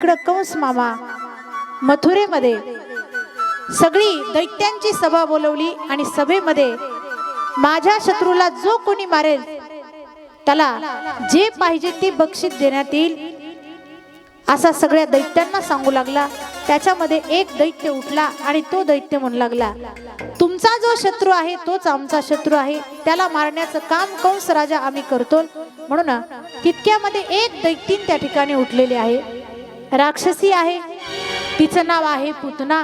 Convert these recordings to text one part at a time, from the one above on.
इकडं कंस मामा मथुरेमध्ये सगळी दैत्यांची सभा बोलवली आणि सभेमध्ये माझ्या शत्रूला जो कोणी मारेल त्याला जे पाहिजे ते बक्षीस देण्यात येईल असा सगळ्या दैत्यांना सांगू लागला. त्याच्यामध्ये एक दैत्य उठला आणि तो दैत्य म्हणू लागला तुमचा जो शत्रू आहे तोच आमचा शत्रू आहे. त्याला मारण्याचं काम कंस राजा आम्ही करतो म्हणून तितक्यामध्ये एक दैतीन त्या ठिकाणी उठलेली आहे. राक्षसी आहे. तिचं नाव आहे पुतना.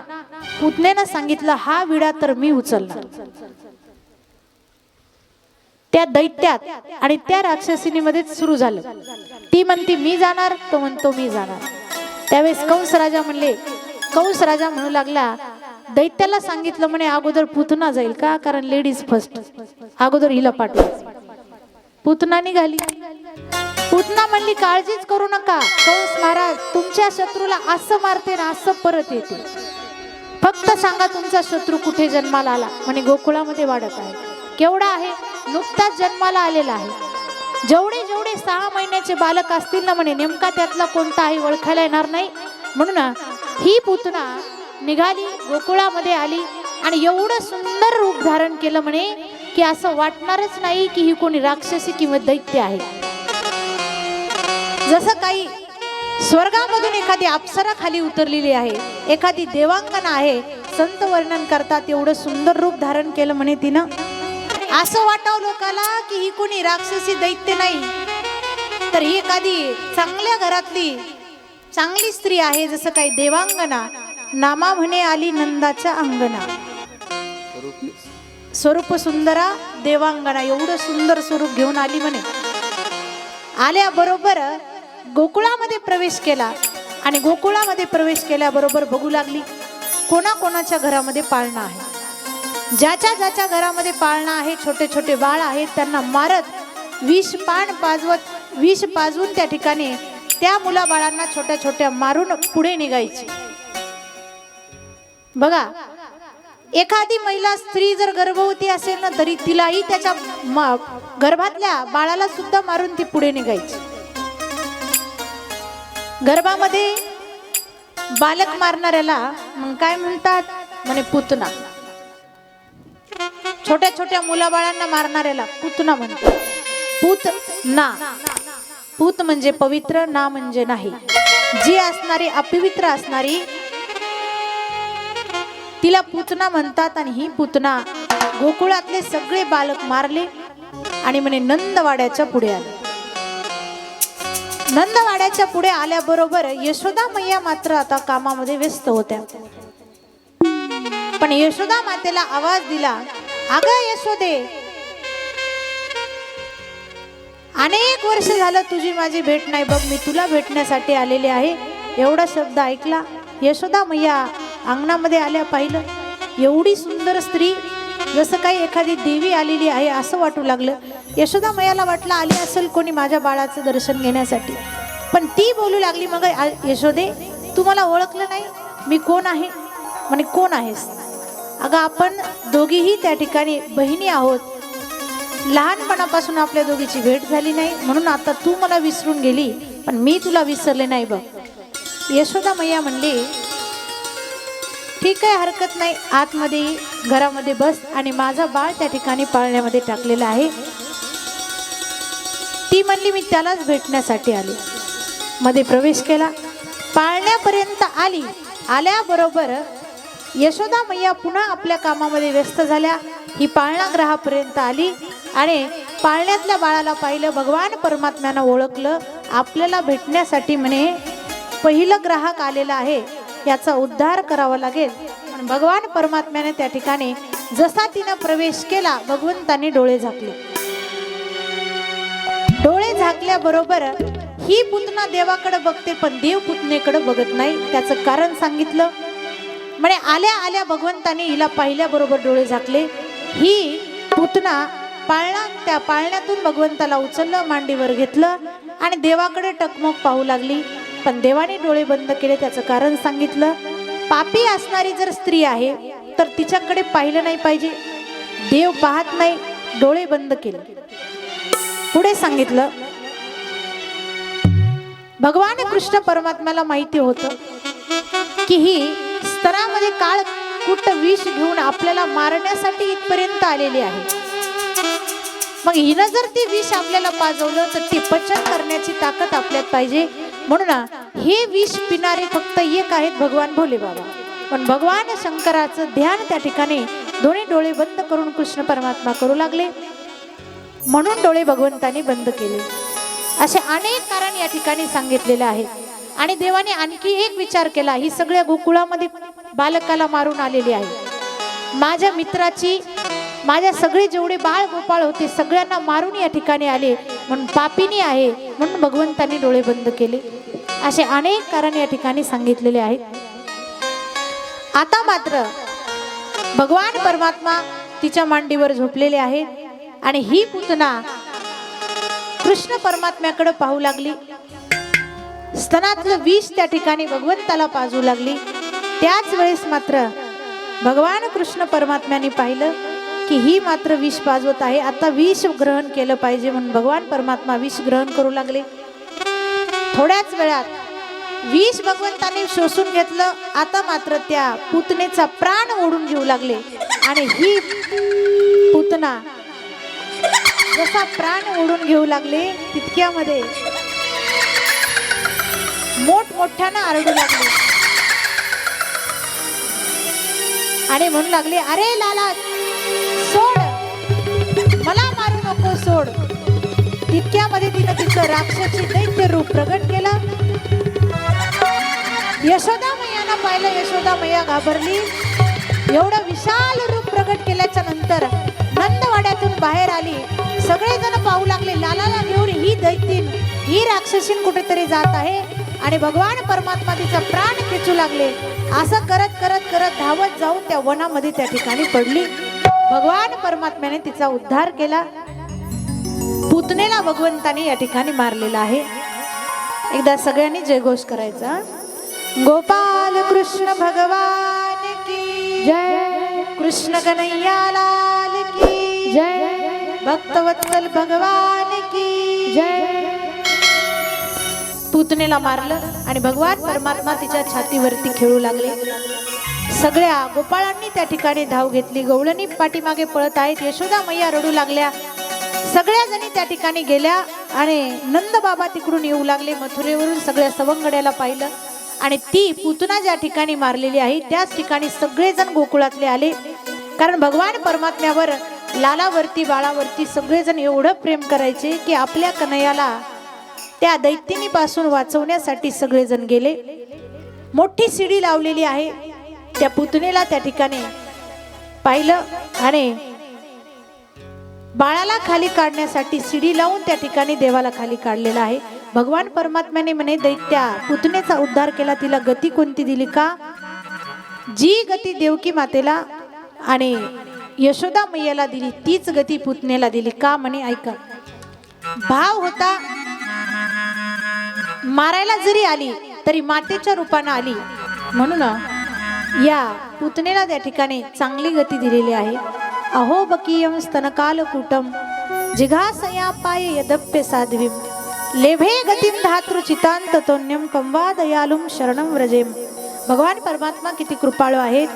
पुतनेनं सांगितलं हा विडा तर मी उचलणार. त्या दैत्यात आणि त्या राक्षसिनीमध्येच सुरू झालं. ती म्हणते मी जाणार तो म्हणतो मी जाणार. त्यावेळेस कंस राजा म्हणले कंस राजा म्हणू लागला दैत्याला सांगितलं म्हणे अगोदर पुतना जाईल का? कारण लेडीज फर्स्ट. अगोदर हिला पाठवा. पुतना निघाली. पुतना म्हणली काळजीच करू नका कंस महाराज तुमच्या शत्रूला असं मारते ना असं परत येते. फक्त सांगा तुमचा शत्रू कुठे जन्माला आला म्हणे गोकुळामध्ये वाढत आहे. केवढा आहे? नुकताच जन्माला आलेला आहे. जेवढे जेवढे सहा महिन्याचे बालक असतील ना म्हणे नेमका त्यातला कोणता आहे ओळखायला येणार नाही. म्हणून ही पुतना निघाली गोकुळामध्ये आली आणि एवढं सुंदर रूप धारण केलं म्हणे की असं वाटणारच नाही की ही कोणी राक्षसी किंवा दैत्य आहे. जसं काही स्वर्गामधून एखादी अप्सरा खाली उतरलेली आहे एखादी देवांगना आहे संत वर्णन करतात एवढं सुंदर रूप धारण केलं म्हणे तिनं. असं वाटावं लोकाला की ही कोणी राक्षसी दैत्य नाही. तर ही एखादी चांगल्या घरातली चांगली स्त्री आहे जसं काही देवांगना नामा म्हणे आली नंदाच्या अंगणा. स्वरूप सुंदरा देवांगणा एवढं सुंदर स्वरूप घेऊन आली म्हणे. आल्याबरोबर गोकुळामध्ये प्रवेश केला आणि गोकुळामध्ये प्रवेश केल्याबरोबर बघू लागली. कोणाकोणाच्या घरामध्ये पाळणं आहे? ज्याच्या ज्याच्या घरामध्ये पाळणं आहे छोटे छोटे बाळ आहेत त्यांना मारत विष पान पाजवत विष पाजवून त्या ठिकाणी त्या मुलाबाळांना छोट्या छोट्या मारून पुढे निघायची. बघा एखादी महिला स्त्री जर गर्भवती असेल ना तरी तिलाही त्याच्या म- गर्भातल्या बाळाला सुद्धा मारून ती पुढे निघायची. गर्भामध्ये बालक मारणाऱ्याला मग काय म्हणतात? म्हणे पुतना. छोट्या छोट्या मुलाबाळांना मारणाऱ्याला पुतना म्हणतात. पुत ना पूत म्हणजे पवित्र ना म्हणजे नाही. जी असणारी अपवित्र असणारी तिला पुतना म्हणतात आणि ही पुतना गोकुळातले सगळे बालक मारले आणि म्हणे नंदवाड्याच्या पुढे आले. नंदवाड्याच्या पुढे आल्याबरोबर यशोदा मैया मात्र आता कामामध्ये व्यस्त होत्या. पण यशोदा मातेला आवाज दिला अगं यशोदे अनेक वर्ष झालं तुझी माझी भेट नाही. बघ मी तुला भेटण्यासाठी आलेले आहे. एवढा शब्द ऐकला यशोदा मैया अंगणामध्ये आल्या पाहिलं. एवढी सुंदर स्त्री जसं काही एखादी देवी आलेली आहे असं वाटू लागलं. यशोदा मैयाला वाटलं आली असेल कोणी माझ्या बाळाचं दर्शन घेण्यासाठी. पण ती बोलू लागली मग यशोदे तू मला ओळखलं नाही? मी कोण आहे? म्हणे कोण आहेस? अगं आपण दोघीही त्या ठिकाणी बहिणी आहोत. लहानपणापासून आपल्या दोघीची भेट झाली नाही म्हणून आता तू मला विसरून गेली पण मी तुला विसरले नाही बघ. यशोदा मैया म्हणली ठीक आहे हरकत नाही. आतमध्ये घरामध्ये बस आणि माझा बाळ त्या ठिकाणी पाळण्यामध्ये टाकलेला आहे. ती म्हणली मी त्यालाच भेटण्यासाठी आली. मध्ये प्रवेश केला. पाळण्यापर्यंत आली. आल्याबरोबर यशोदा मैया पुन्हा आपल्या कामामध्ये व्यस्त झाल्या. ही पाळणा ग्रहापर्यंत आली आणि पाळण्यातल्या बाळाला पाहिलं. भगवान परमात्म्यानं ओळखलं. आपल्याला भेटण्यासाठी म्हणे पहिलं ग्राहक आलेला आहे. याचा उद्धार करावा लागेल. पण भगवान परमात्म्याने त्या ठिकाणी जसा तिनं प्रवेश केला भगवंतांनी डोळे झाकले. डोळे झाकल्याबरोबर ही पुतना देवाकडे बघते पण देव पुतनेकडे बघत नाही. त्याचं कारण सांगितलं. म्हणे आल्या आल्या भगवंताने हिला पाहिल्याबरोबर डोळे झाकले. ही पुतना पाळणा त्या पाळण्यातून भगवंताला उचललं मांडीवर घेतलं आणि देवाकडे टकमक पाहू लागली. पण देवाने डोळे बंद केले त्याचं कारण सांगितलं पापी असणारी जर स्त्री आहे तर तिच्याकडे पाहिलं नाही पाहिजे. देव पाहत नाही डोळे बंद केले. पुढे सांगितलं भगवान कृष्ण परमात्म्याला माहिती होतं की ही स्तरामध्ये काळ कुट विष घेऊन आपल्याला मारण्यासाठी इथपर्यंत आलेली आहे. मग हिनं जर ती विष आपल्याला पाजवलं तर ते पचन करण्याची ताकद आपल्यात पाहिजे. म्हणून ना, हे विष पिणारे फक्त एक आहेत भगवान भोले बाबा. पण भगवान शंकराचं ध्यान त्या ठिकाणी दोन्ही डोळे बंद करून कृष्ण परमात्मा करू लागले. म्हणून डोळे भगवंतानी बंद केले. असे अनेक कारण या ठिकाणी सांगितलेले आहेत. आणि देवाने आणखी एक विचार केला. ही सगळ्या गोकुळामध्ये बालकाला मारून आलेली आहे. माझ्या मित्राची माझ्या सगळे जेवढे बाळ गोपाळ होते सगळ्यांना मारून या ठिकाणी आले. म्हणून पापिनी आहे म्हणून भगवंतांनी डोळे बंद केले. असे अनेक कारण या ठिकाणी सांगितलेले आहेत. आता मात्र भगवान परमात्मा तिच्या मांडीवर झोपलेले आहेत आणि ही पुतना कृष्ण परमात्म्याकडे पाहू लागली. स्तनातलं विष त्या ठिकाणी भगवंताला पाजू लागली. त्याच वेळेस मात्र भगवान कृष्ण परमात्म्याने पाहिलं. की ही मात्र विष पाजवत आहे. आता विष ग्रहण केलं पाहिजे म्हणून भगवान परमात्मा विष ग्रहण करू लागले. थोड्याच वेळात विष भगवंताने शोषून घेतलं. आता मात्र त्या पुतनेचा प्राण ओढून घेऊ लागले. आणि ही पुतना जसा प्राण ओढून घेऊ लागले तितक्यामध्ये मोठमोठ्यानं आरडू लागले. आणि म्हणू लागले अरे लाला सोड. तितक्यामध्ये तिनं तिचं राक्षसी दैत्य रूप प्रगट केलं. यशोदा मैयानं पाहिलं यशोदा मैया घाबरली. एवढं विशाल रूप प्रगट केल्याच्यानंतर नंदवाड्यातून बाहेर आली. सगळेजण पाहू लागले लालाला घेऊन ही दैतीन ही राक्षसीन कुठेतरी जात आहे आणि भगवान परमात्मा तिचा प्राण खेचू लागले. असं करत करत करत धावत जाऊन त्या वनामध्ये त्या ठिकाणी पडली. भगवान परमात्म्याने तिचा उद्धार केला. पुतनेला भगवंताने या ठिकाणी मारलेला आहे. एकदा सगळ्यांनी जयघोष करायचा. गोपाल कृष्ण भगवान की जय. कृष्ण कन्हैया लाल की जय. भक्तवत्सल भगवान की जय. पुतनेला मारलं आणि भगवान परमात्मा तिच्या छातीवरती खेळू लागले. सगळ्या गोपाळांनी त्या ठिकाणी धाव घेतली. गवळणी पाठीमागे पळत आहेत. यशोदा मैया रडू लागल्या. सगळ्या जणी त्या ठिकाणी गेल्या आणि नंद बाबा तिकडून येऊ लागले. मथुरेवरून सगळ्या सवंगड्याला पाहिलं आणि ती पुतना ज्या ठिकाणी मारलेली आहे त्याच ठिकाणी सगळेजण गोकुळातले आले. कारण भगवान परमात्म्यावर लालावरती बाळावरती सगळेजण एवढं प्रेम करायचे की आपल्या कन्हैयाला त्या दैत्यनीपासून वाचवण्यासाठी सगळेजण गेले. मोठी शिडी लावलेली आहे. त्या पुतणीला त्या ठिकाणी पाहिलं आणि बाळाला खाली काढण्यासाठी शिडी लावून त्या ठिकाणी देवाला खाली काढलेला आहे. भगवान परमात्म्याने म्हणे दैत्या पुतणेचा उद्धार केला तिला गती कोणती दिली का? जी गती देवकी मातेला आणि यशोदा मैयाला दिली तीच गती पुतणेला दिली का म्हणे ऐका. भाव होता मारायला जरी आली तरी मातेच्या रूपानं आली. म्हणून या पुतणेला त्या ठिकाणी चांगली गती दिलेली आहे. अहोबकीयं स्तनकालकूटं जिघासया पाय यदप्य साध्वीं लेभे गतीं धातृ चितांत तोन्यम कंवा दयालुम व्रजेम। भगवान परमात्मा किती कृपाळू आहेत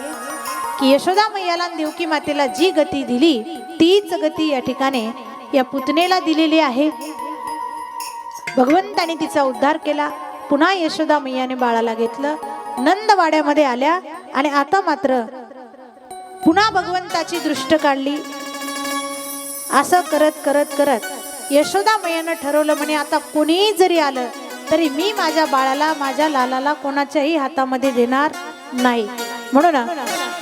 की यशोदा मैयाला देवकी मातेला जी गती दिली तीच गती या ठिकाणी या पुतणेला दिलेली आहे। भगवंताने तिचा उद्धार केला पुन्हा यशोदा मैयाने बाळाला घेतलं नंदवाड्यामध्ये आल्या आणि आता मात्र पुन्हा भगवंताची दृष्ट काढली. असं करत करत करत यशोदा मयानं ठरवलं म्हणे आता कोणीही जरी आलं तरी मी माझ्या बाळाला माझ्या लालाला कोणाच्याही हातामध्ये देणार नाही. म्हणून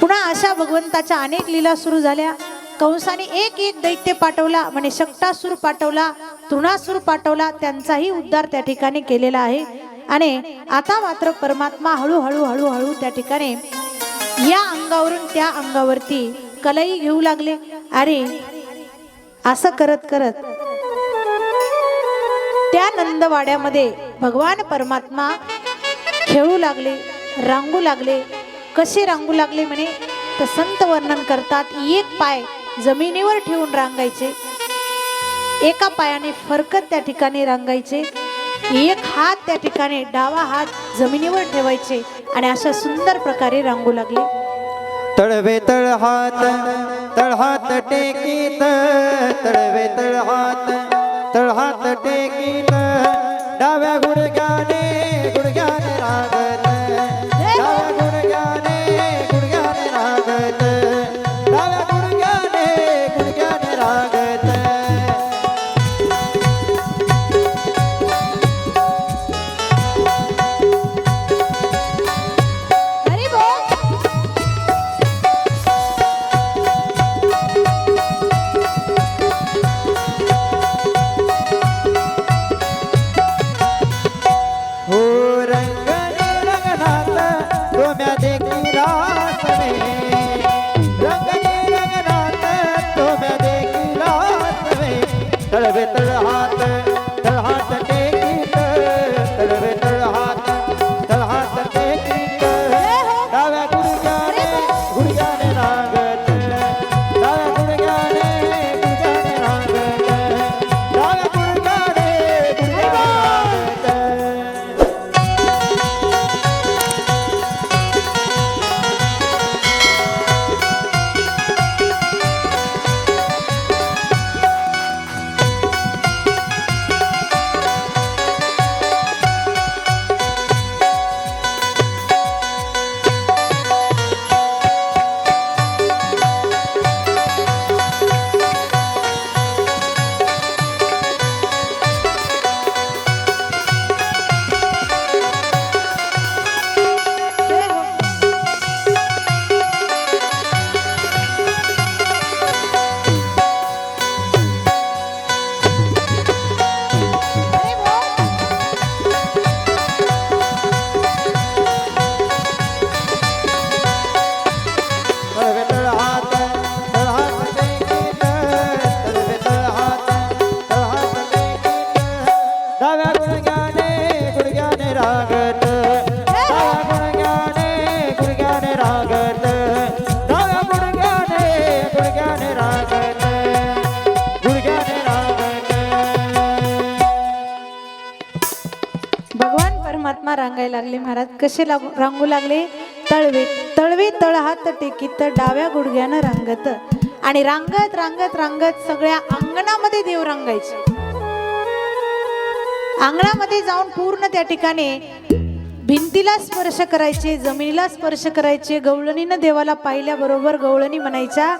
पुन्हा अशा भगवंताच्या अनेक लीला सुरू झाल्या. कंसाने एक एक दैत्य पाठवला म्हणे शक्तासूर पाठवला तृणासूर पाठवला त्यांचाही उद्धार त्या ठिकाणी केलेला आहे. आणि आता मात्र परमात्मा हळूहळू हळूहळू त्या ठिकाणी या अंगावरून त्या अंगावरती कलाई घेऊ लागले. अरे असं करत करत त्या नंदवाड्यामध्ये भगवान परमात्मा खेळू लागले रांगू लागले. कसे रांगू लागले म्हणे? तर संत वर्णन करतात एक पाय जमिनीवर ठेवून रांगायचे. एका पायाने फरकत त्या ठिकाणी रांगायचे. एक हात त्या ठिकाणी डावा हात जमिनीवर ठेवायचे. आणि अशा सुंदर प्रकारे रंगू लागले. तळवे तळ हात टेकीत तळवे तळहात हात तळ हात टेकीत. डाव्या गुडघ्याने गुडघ्याने रागत लागले महाराज. कसे लागू रांगू लागले? तळवे तळवे तळ हात टेकीत डाव्या गुडघ्यानं रांगत. आणि रांगत रांगत रांगत सगळ्या अंगणामध्ये देव रांगायचे. अंगणामध्ये जाऊन पूर्ण त्या ठिकाणी भिंतीला स्पर्श करायचे जमिनीला स्पर्श करायचे गवळणीनं देवाला पाहिल्याबरोबर गवळणी म्हणायच्या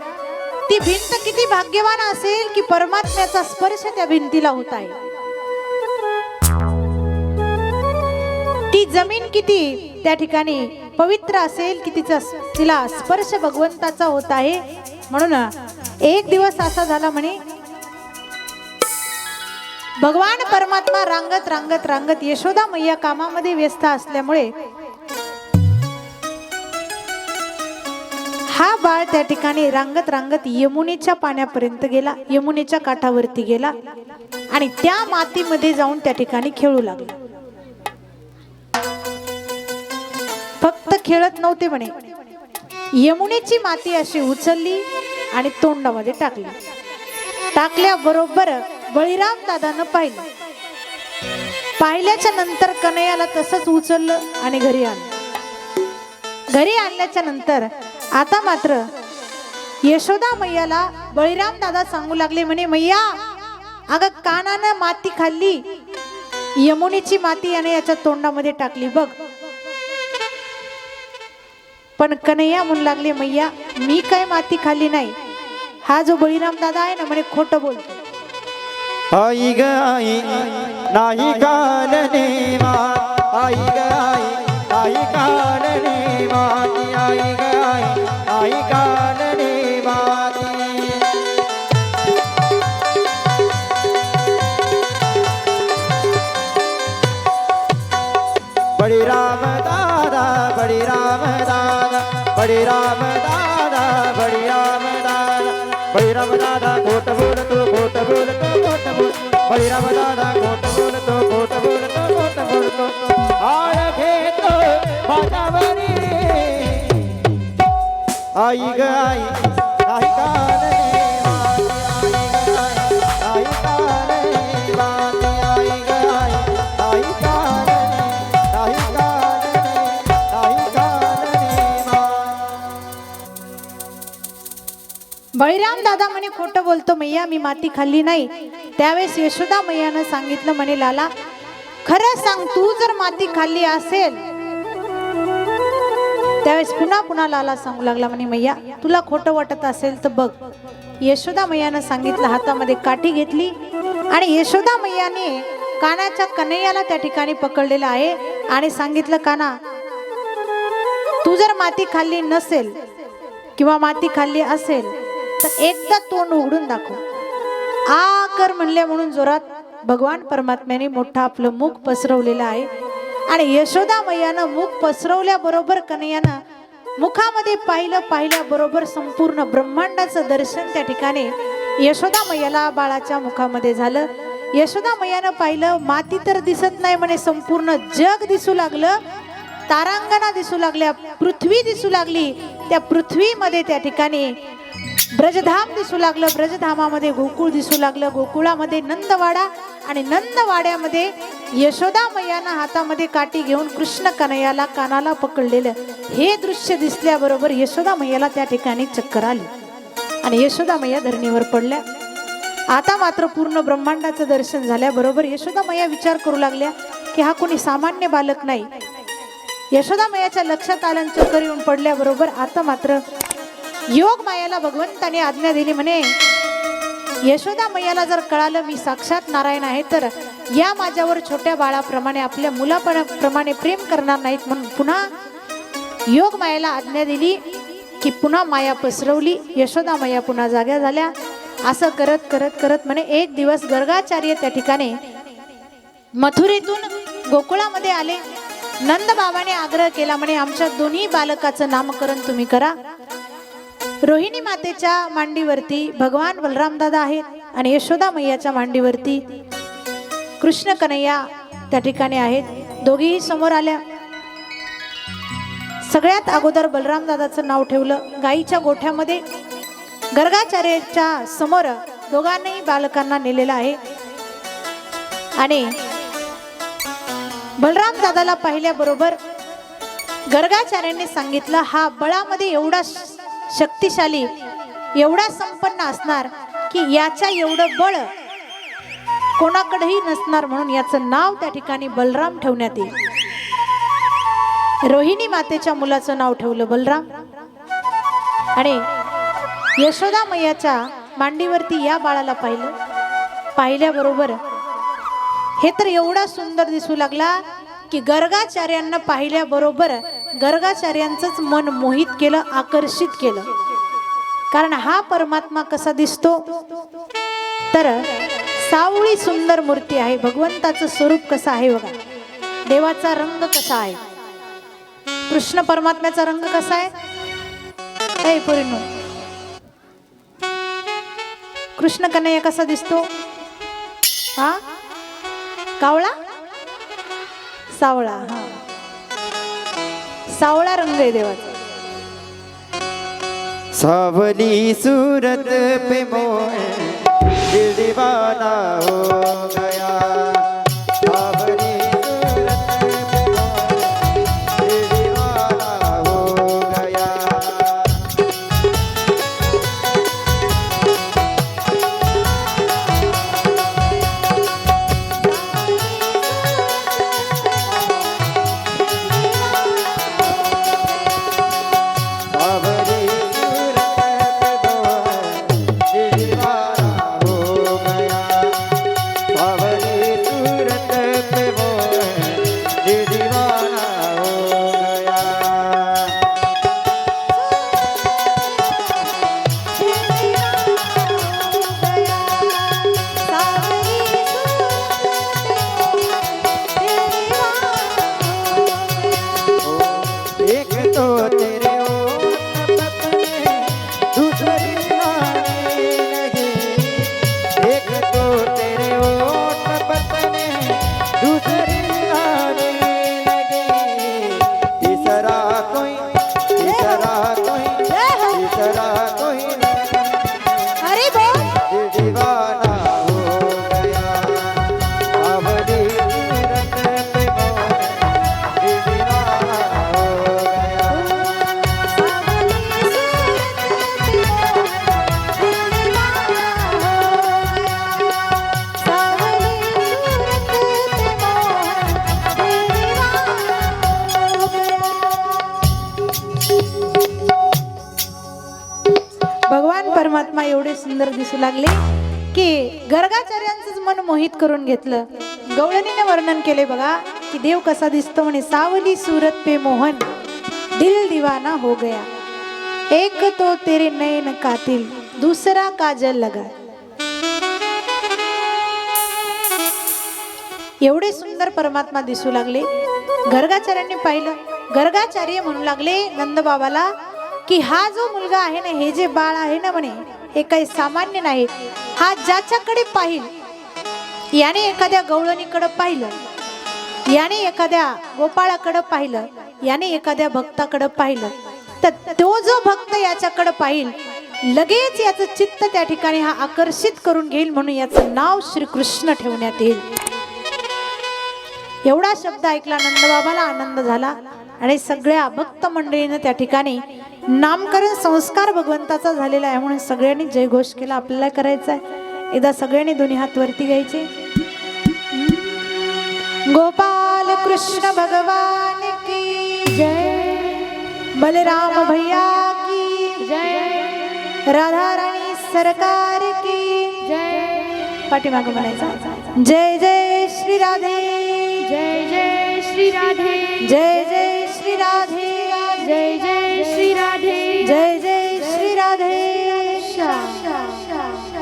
ती भिंत किती भाग्यवान असेल की परमात्म्याचा स्पर्श त्या भिंतीला होत आहे. ती जमीन किती त्या ठिकाणी पवित्र असेल की तिचा तिला स्पर्श भगवंताचा होत आहे. म्हणून एक दिवस असा झाला म्हणे भगवान परमात्मा रांगत रांगत रांगत यशोदा मैया कामामध्ये व्यस्त असल्यामुळे हा बाळ त्या ठिकाणी रांगत रांगत यमुनेच्या पाण्यापर्यंत गेला यमुनेच्या काठावरती गेला आणि त्या मातीमध्ये जाऊन त्या ठिकाणी खेळू लागला. फक्त खेळत नव्हते म्हणे. यमुनेची माती अशी उचलली आणि तोंडामध्ये टाकली. टाकल्याबरोबर बळीराम दादानं पाहिलं. पाहिल्याच्या नंतर कन्हैयाला तसंच उचललं आणि घरी आणलं. घरी आणल्याच्या नंतर आता मात्र यशोदा मैयाला बळीराम दादा सांगू लागले म्हणे मैया अगं कानानं माती खाल्ली यमुनेची माती याने याच्या तोंडामध्ये टाकली बघ. पण कन्हैया म्हणू लागले मैया मी काय माती खाली नाही? हा जो बळीराम दादा आहे ना म्हणे खोटं बोलतो. आई ग आई नाही कानने मा आई ग आई नाही कानने माती आई ग आई नाही कानने माती. बडी राम दादा बडी राम दादा बडी राम दादा बडी राम दादा बडी राम दादा खोट बोलतो खोट बोलतो खोट बोल बडी राम दादा खोट बोलतो खोट बोलतो खोट बोलतो आळ घेतो माझ्यावरी आई ग आई नाही बळीराम दादा म्हणे खोटं बोलतो मैया मी माती खाल्ली नाही. त्यावेळेस यशोदा मैयानं सांगितलं म्हणे लाला खरं सांग तू जर माती खाल्ली असेल त्यावेळेस पुन्हा पुन्हा लाला सांगू लागला म्हणे मैया तुला खोटं वाटत असेल तर बघ. यशोदा मैयानं सांगितलं हातामध्ये काठी घेतली आणि यशोदा मैयाने कानाच्या कन्हैयाला त्या ठिकाणी पकडलेलं आहे आणि सांगितलं काना तू जर माती खाल्ली नसेल किंवा माती खाल्ली असेल तर एकदा तोंड उघडून दाखव. आ कर म्हणले म्हणून जोरात भगवान परमात्म्याने मोठं आपलं मुख पसरवलेलं आहे. आणि यशोदा मैयानं मुख पसरवल्याबरोबर कन्यानं मुखामध्ये पाहिलं पाहिल्याबरोबर संपूर्ण ब्रह्मांडाचं दर्शन त्या ठिकाणी यशोदा मैयाला बाळाच्या मुखामध्ये झालं. यशोदा मैयानं पाहिलं माती तर दिसत नाही म्हणे संपूर्ण जग दिसू लागलं. तारांगणा दिसू लागल्या पृथ्वी दिसू लागली. त्या पृथ्वीमध्ये त्या ठिकाणी ब्रजधाम दिसू लागलं ब्रजधामामध्ये गोकुळ दिसू लागलं गोकुळामध्ये नंदवाडा आणि नंदवाड्यामध्ये यशोदा मैयानं हातामध्ये काठी घेऊन कृष्ण कन्हैयाला कानाला पकडलेलं हे दृश्य दिसल्याबरोबर यशोदा मैयाला त्या ठिकाणी चक्कर आली. आणि यशोदा मैया धरणीवर पडल्या. आता मात्र पूर्ण ब्रह्मांडाचं दर्शन झाल्याबरोबर यशोदा मैया विचार करू लागल्या की हा कोणी सामान्य बालक नाही. यशोदा मैयाच्या लक्षात आल्यानं चक्कर येऊन पडल्याबरोबर आता मात्र योग मायाला भगवंताने आज्ञा दिली म्हणे यशोदा मैयाला जर कळालं मी साक्षात नारायण आहे तर या माझ्यावर छोट्या बाळाप्रमाणे आपल्या मुलाप्रमाणे प्रेम करणार नाहीत म्हणून पुन्हा योग मायाला आज्ञा दिली की पुन्हा माया पसरवली. यशोदा मैया पुन्हा जाग्या झाल्या. असं करत करत करत म्हणे एक दिवस गर्गाचार्य त्या ठिकाणी मथुरेतून गोकुळामध्ये आले. नंद बाबाने आग्रह केला म्हणे आमच्या दोन्ही बालकाचं नामकरण तुम्ही करा. रोहिणी मातेच्या मांडीवरती भगवान बलराम दादा आहेत आणि यशोदा मैयाच्या मांडीवरती कृष्ण कन्हैया त्या ठिकाणी आहेत. दोघीही समोर आल्या. सगळ्यात अगोदर बलराम दादाचं नाव ठेवलं. गाईच्या गोठ्यामध्ये गर्गाचार्याच्या समोर दोघांनाही बालकांना नेलेलं आहे. आणि बलराम दादाला पाहिल्याबरोबर गर्गाचार्यांनी सांगितलं हा बळामध्ये एवढा शक्तिशाली एवढा संपन्न असणार की याच्या एवढं बळ कोणाकडेही नसणार म्हणून याचं नाव त्या ठिकाणी बलराम ठेवण्यात येईल. रोहिणी मातेच्या मुलाचं नाव ठेवलं बलराम. आणि यशोदा मैयाच्या मांडीवरती या बाळाला पाहिलं. पाहिल्याबरोबर हे तर एवढा सुंदर दिसू लागला की गर्गाचार्यांना पाहिल्याबरोबर गर्गाचार्यांचंच मन मोहित केलं आकर्षित केलं. कारण हा परमात्मा कसा दिसतो? तर सावळी सुंदर मूर्ती आहे. भगवंताचं स्वरूप कसं आहे बघा. देवाचा रंग कसा आहे? कृष्ण परमात्म्याचा रंग कसा आहे? ऐ कृष्ण कन्हैया कसा दिसतो? हा? कावळा? सावळा हा. सावळा रंग आहे देवाचा. सावली सूरत पे मोह दिल दीवाना हो गया. मोहित करून घेतलं. गवळणीने वर्णन केले बघा की देव कसा दिसतो म्हणे सावली सूरत पे मोहन दिल दिवाना हो गया. एक तो तेरे नयन कातिल दूसरा काजल लगा एवढे सुंदर परमात्मा दिसू लागले. गर्गाचार्यांनी पाहिलं. गर्गाचार्य म्हणू लागले नंदबाबाला की हा जो मुलगा आहे ना हे जे बाळ आहे ना म्हणे हे काही सामान्य नाही. हा ज्याच्याकडे पाहिल याने एखाद्या गवळणीकडे पाहिलं याने एखाद्या गोपाळाकडे पाहिलं याने एखाद्या भक्ताकडे पाहिलं तर तो जो भक्त याच्याकडे पाहिल लगेच याचं चित्त त्या ठिकाणी हा आकर्षित करून घेईल म्हणून याचं नाव श्रीकृष्ण ठेवण्यात येईल. एवढा शब्द ऐकला नंदबाबाला आनंद झाला आणि सगळ्या भक्त मंडळीनं त्या ठिकाणी नामकरण संस्कार भगवंताचा झालेला आहे म्हणून सगळ्यांनी जयघोष केला. आपल्याला करायचा आहे एकदा सगळ्यांनी दोन्ही हात वरती घ्यायचे. गोपाल कृष्ण भगवान की जय. बलराम भैया की जय. राधा राणी सरकार की जय. पाठीमागं म्हणायचा जय जय श्री राधे. जय जय श्री राधे. जय जय श्री राधे. जय जय श्री राधे. जय जय श्री राधे.